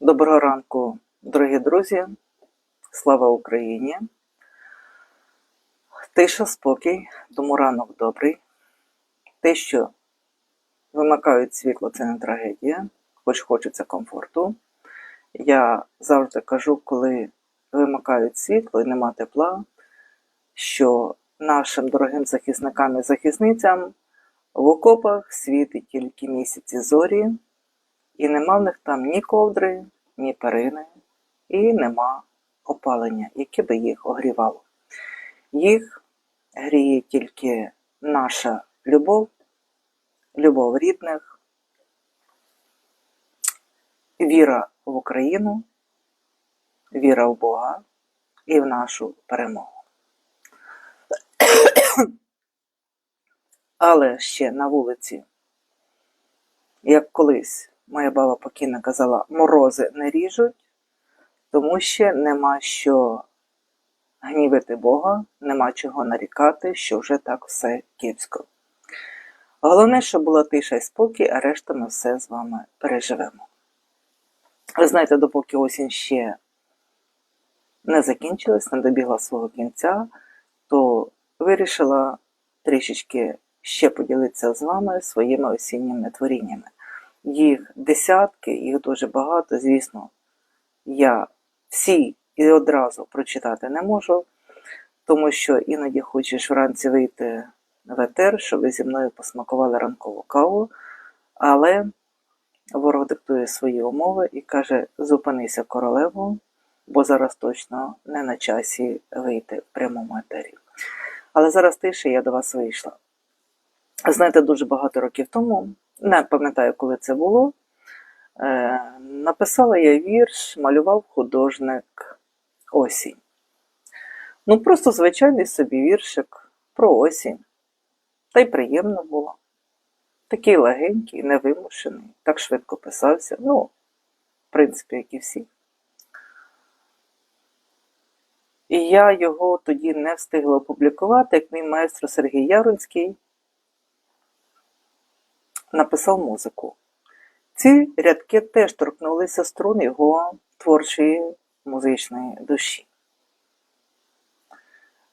Доброго ранку, дорогі друзі. Слава Україні. Тиша, спокій, тому ранок добрий. Те, що вимикають світло, це не трагедія, хоч хочеться комфорту. Я завжди кажу, коли вимикають світло і нема тепла, що нашим дорогим захисникам і захисницям в окопах світить тільки місяці зорі, і нема в них там ні ковдри, ні перини, і нема опалення, яке би їх огрівало. Їх гріє тільки наша любов, любов рідних, віра в Україну, віра в Бога і в нашу перемогу. Але ще на вулиці, як колись моя баба покійна казала, морози не ріжуть, тому ще нема що гнівити Бога, нема чого нарікати, що вже так все кепсько. Головне, щоб була тиша і спокій, а решта ми все з вами переживемо. Ви знаєте, допоки осінь ще не закінчилась, не добігла свого кінця, то вирішила трішечки ще поділитися з вами своїми осінніми творіннями. Їх десятки, їх дуже багато. Звісно, я всі і одразу прочитати не можу, тому що іноді хочеш вранці вийти в етер, щоб зі мною посмакували ранкову каву, але ворог диктує свої умови і каже: зупинися королеву, бо зараз точно не на часі вийти в прямому етері. Але зараз тише я до вас вийшла. Знаєте, дуже багато років тому, не пам'ятаю, коли це було. Е, написала я вірш, малював художник осінь. Ну, просто звичайний собі віршик про осінь. Та й приємно було. Такий легенький, невимушений, так швидко писався. Ну, в принципі, як і всі. І я його тоді не встигла опублікувати, як мій майстро Сергій Ярунський написав музику. Ці рядки теж торкнулися струн його творчої музичної душі.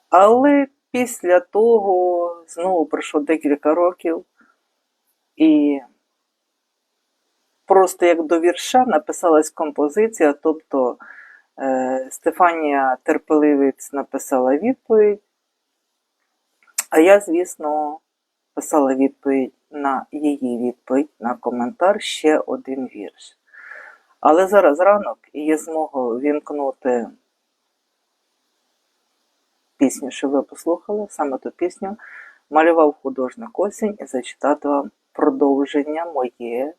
Але після того знову пройшло декілька років, і просто як до вірша написалась композиція, тобто е, Стефанія Терпеливець написала відповідь, а я, звісно, писала відповідь на її відповідь на коментар ще один вірш. Але зараз ранок і є змогу вімкнути пісню, що ви послухали, саме ту пісню, малював художник осінь і зачитати вам продовження моє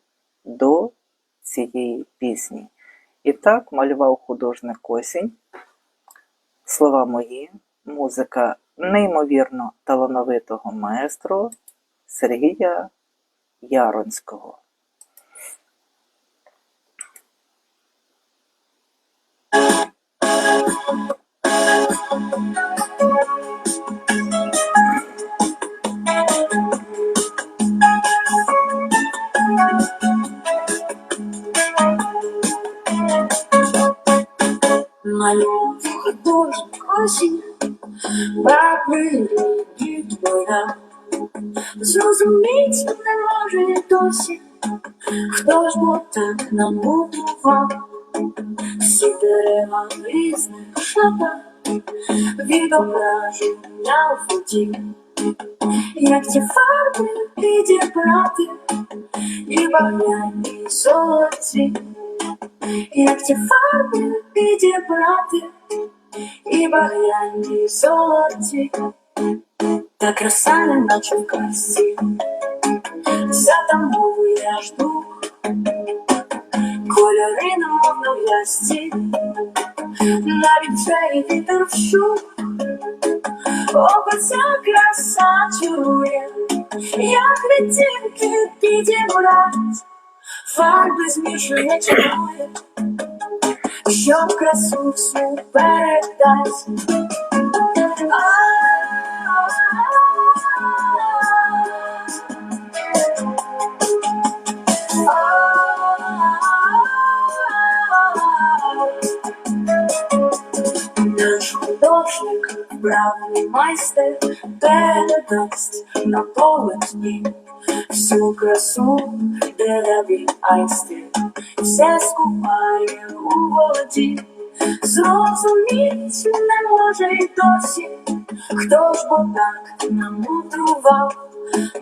до цієї пісні. І так, малював художник осінь, слова мої, музика неймовірно талановитого маестро Сергія Яронського. Малюв художник осінь, бабий війна. Зрозуміть не може досі, хто ж бо так намутував всі дерева в різних шатах, відображення в воді, як ті фарби підібрати, і багряні і золоті, як ті фарби підібрати, і багряні і золоті. Та краса наче в красі, затамовує аж дух, кольори немов на в'язці, навіть цей вітер вщух, Око ця краса чує, як відтінки підібрать, фарби змішує чує, щоб красу всю передать. Вправний майстер передасть на полотні всю красу дереві айсти, все скупає у воді, зрозуміть не може й досі, хто ж бо так намудрував,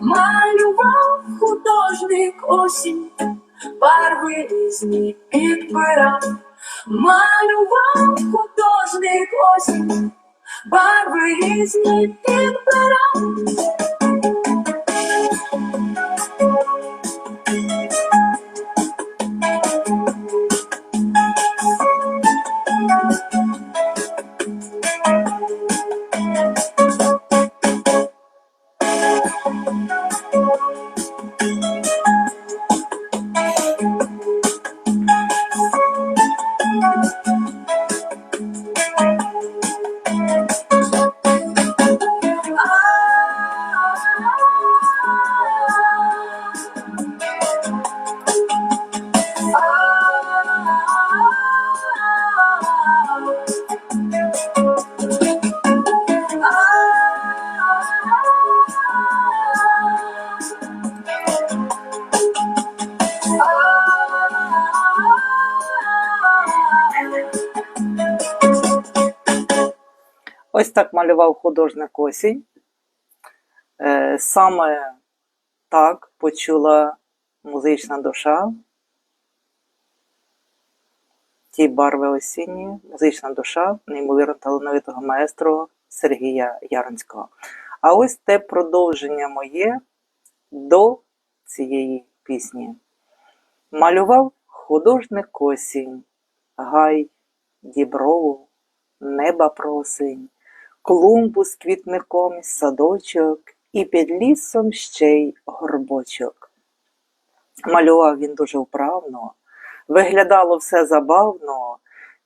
малював художник осінь, барви різні підбирав, малював художник осінь, барви різні підбирав. Ось так малював художник осінь. Е, Саме так почула музична душа. Ті барви осінні, музична душа, неймовірно талановитого маестро Сергія Яронського. А ось те продовження моє до цієї пісні. Малював художник осінь, гай, діброву, неба просень, клумбу з квітником, садочок, і під лісом ще й горбочок. Малював він дуже вправно, виглядало все забавно,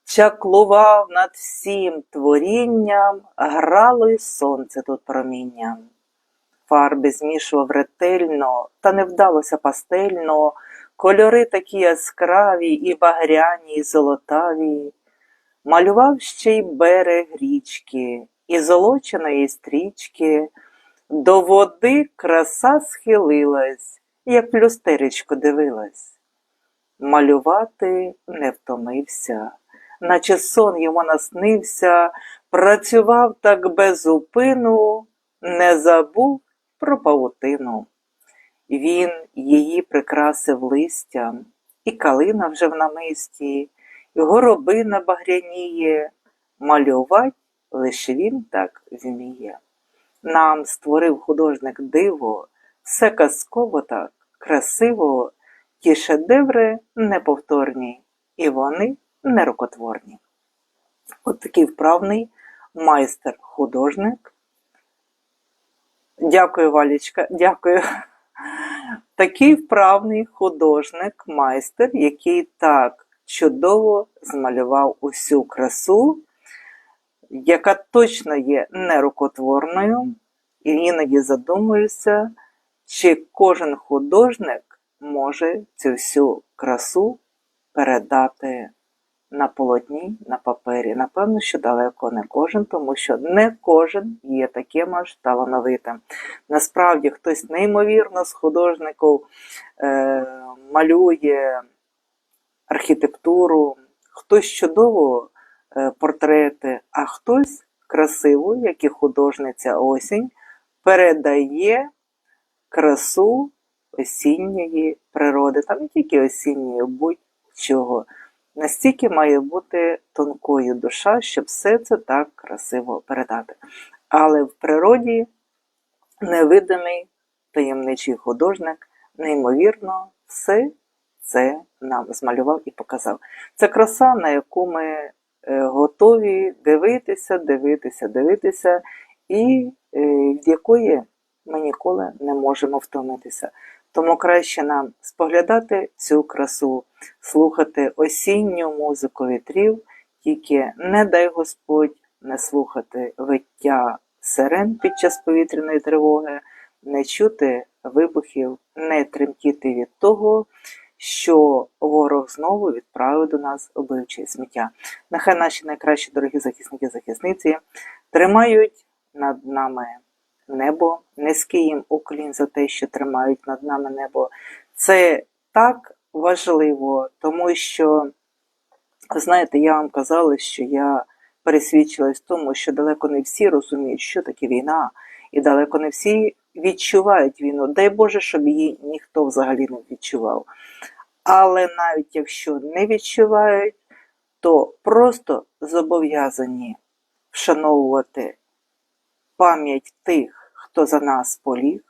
чаклував над всім творінням, грало й сонце тут промінням. Фарби змішував ретельно, та не вдалося пастельно, кольори такі яскраві, і багряні, і золотаві. Малював ще й берег річки, і золоченої стрічки, до води краса схилилась, як люстеречко дивилась. Малювати не втомився, наче сон йому наснився, працював так без упину, не забув про павутину. Він її прикрасив листям, і калина вже в намисті, і горобина багряніє, малювать лише він так вміє. Нам створив художник диво, все казково так, красиво, ті шедеври неповторні, і вони нерукотворні. От такий вправний майстер-художник. Дякую, Валічка, дякую. Такий вправний художник, майстер, який так чудово змалював усю красу, яка точно є нерукотворною, і іноді задумуюся, чи кожен художник може цю всю красу передати на полотні, на папері. Напевно, що далеко не кожен, тому що не кожен є таким аж талановитим. Насправді хтось неймовірно з художників е, малює архітектуру, хтось чудово портрети, а хтось красиво, як і художниця осінь, передає красу осінньої природи, там не тільки осінньої, будь-чого. Настільки має бути тонкою душа, щоб все це так красиво передати. Але в природі невидимий таємничий художник, неймовірно, все це нам змалював і показав. Це краса, на яку ми е, готові дивитися, дивитися, дивитися, і е, від якої ми ніколи не можемо втомитися. Тому краще нам споглядати цю красу, слухати осінню музику вітрів, тільки не дай Господь не слухати виття сирен під час повітряної тривоги, не чути вибухів, не тремтіти від того, що ворог знову відправив до нас убивче сміття. Нехай наші найкращі дорогі захисники захисниці тримають над нами небо, низький їм уклін за те, що тримають над нами небо. Це так важливо, тому що, знаєте, я вам казала, що я пересвідчилась в тому, що далеко не всі розуміють, що таке війна, і далеко не всі відчувають війну. Дай Боже, щоб її ніхто взагалі не відчував. Але навіть якщо не відчувають, то просто зобов'язані вшановувати пам'ять тих, хто за нас поліг,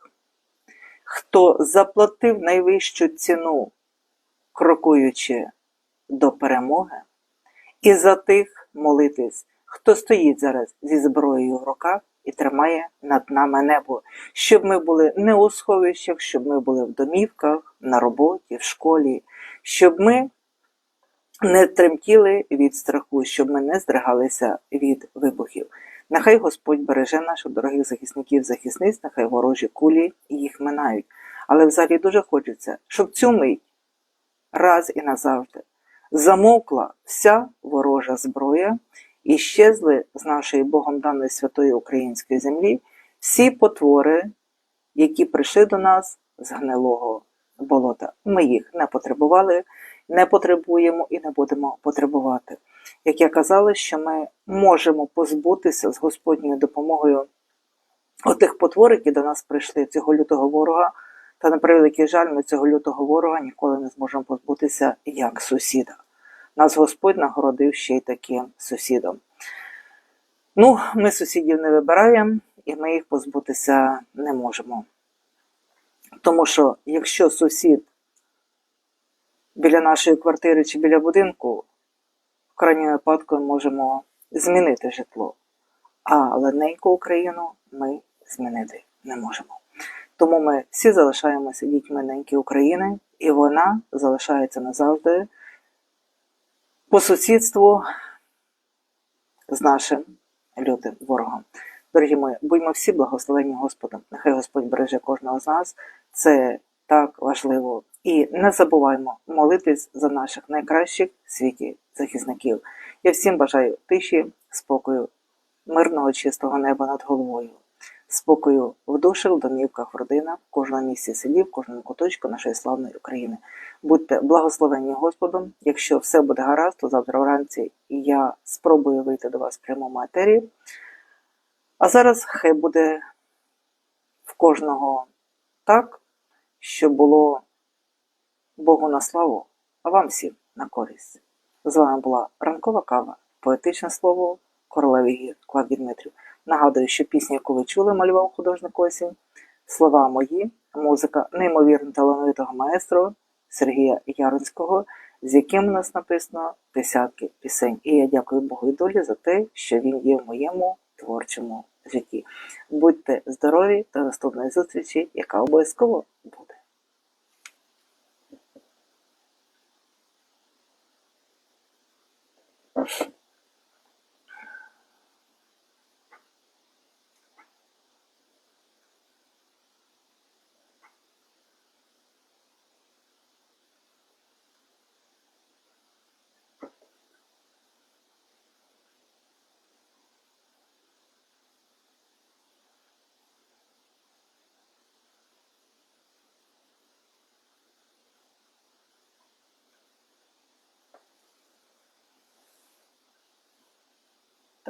хто заплатив найвищу ціну, крокуючи до перемоги, і за тих молитись, хто стоїть зараз зі зброєю в руках і тримає над нами небо, щоб ми були не у сховищах, щоб ми були в домівках, на роботі, в школі, щоб ми не тремтіли від страху, щоб ми не здригалися від вибухів. Нехай Господь береже наших дорогих захисників, захисниць, нехай ворожі кулі їх минають. Але взагалі дуже хочеться, щоб цю мить раз і назавжди замовкла вся ворожа зброя і щезли з нашої Богом даної святої української землі всі потвори, які прийшли до нас з гнилого болота. Ми їх не потребували, не потребуємо і не будемо потребувати. Як я казала, що ми можемо позбутися з Господньою допомогою отих потвор, які до нас прийшли, цього лютого ворога. Та на превеликий жаль, ми цього лютого ворога ніколи не зможемо позбутися як сусіда. Нас Господь нагородив ще й таким сусідом. Ну, ми сусідів не вибираємо, і ми їх позбутися не можемо. Тому що якщо сусід біля нашої квартири чи біля будинку, в крайньому випадку ми можемо змінити житло. А лененьку Україну ми змінити не можемо. Тому ми всі залишаємося дітьми неньки України, і вона залишається назавжди по сусідству з нашим лютим ворогом. Дорогі мої, будьмо всі благословені Господом. Нехай Господь береже кожного з нас. Це так важливо. І не забуваймо молитись за наших найкращих в світі захисників. Я всім бажаю тиші, спокою, мирного чистого неба над головою, спокою в душах, домівках, в родинах, в кожному місці селі, в кожному куточку нашої славної України. Будьте благословені Господом. Якщо все буде гаразд, то завтра вранці я спробую вийти до вас в прямому етері. А зараз хай буде в кожного так, щоб було Богу на славу, а вам всім на користь. З вами була ранкова кава, поетичне слово королеві гір Клавдій Дмитрів. Нагадую, що пісню, яку ви чули, малював художник осінь, слова мої, музика неймовірно талановитого маестро Сергія Яронського, з яким у нас написано десятки пісень. І я дякую Богу і долі за те, що він є в моєму творчому житті. Будьте здорові до наступної зустрічі, яка обов'язково буде.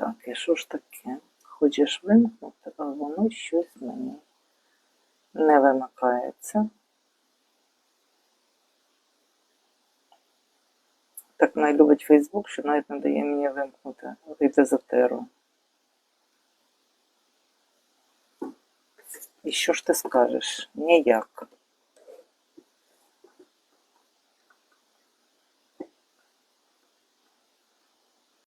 Так, і що ж таке? Хочеш вимкнути, а воно щось мені не вимикається. Так найлюбить Фейсбук, що навіть не дає мені вимкнути. Вийти з етеру. І що ж ти скажеш? Ніяк.